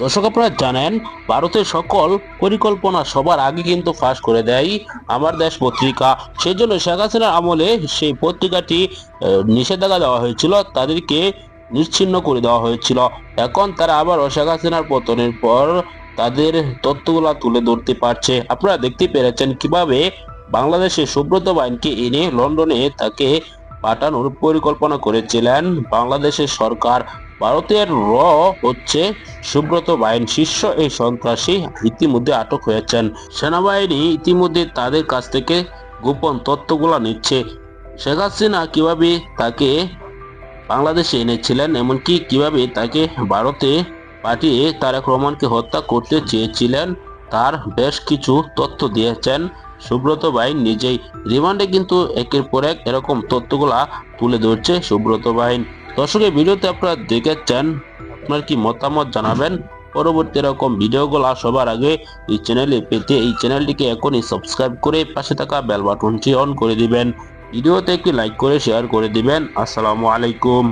দর্শক আপনারা জানেন, ভারতের সকল পরিকল্পনা সবার আগে কিন্তু ফাঁস করে দেয় আমার দেশ পত্রিকা। সেজন্য শেখ হাসিনার আমলে সেই পত্রিকাটি নিষেধাজ্ঞা দেওয়া হয়েছিল, তাদেরকে নিশ্চিহ্ন করে দেওয়া হয়েছিল। এখন তারা আবার শেখ হাসিনার পতনের পর তাদের তথ্যগুলা তুলে ধরতে পারছে। আপনারা দেখতে পেরেছেন কীভাবে বাংলাদেশের সুব্রত বাইনকে এনে লন্ডনে তাকে পাঠানোর পরিকল্পনা করেছিলেন বাংলাদেশের সরকার। ভারতের র হচ্ছে সুব্রত বাইন শীর্ষ এই সন্ত্রাসী ইতিমধ্যে আটক হয়েছেন। সেনাবাহিনী ইতিমধ্যে তাদের কাছ থেকে গোপন তথ্যগুলো নিচ্ছে। শেখ হাসিনা কীভাবে তাকে বাংলাদেশে এনেছিলেন, এমনকি কীভাবে তাকে ভারতে পাঠিয়ে তারেক রহমানকে হত্যা করতে চেয়েছিলেন, তার বেশ কিছু তথ্য দিয়েছেন। সুব্রত বাহিন নিজেই। রিমান্ডে কিন্তু একের পর এক এরকম তথ্যগুলা তুলে ধরছে সুব্রত বাহিন। দর্শকের ভিডিওতে আপনারা দেখেছেন আপনার কি মতামত জানাবেন? পরবর্তী এরকম ভিডিওগুলো সবার আগে এই চ্যানেলে পেতে এই চ্যানেলটিকে এখনই সাবস্ক্রাইব করে পাশে থাকা বেল বাটনটি অন করে দিবেন। ভিডিওতে একটি লাইক করে শেয়ার করে দিবেন। আসসালামু আলাইকুম।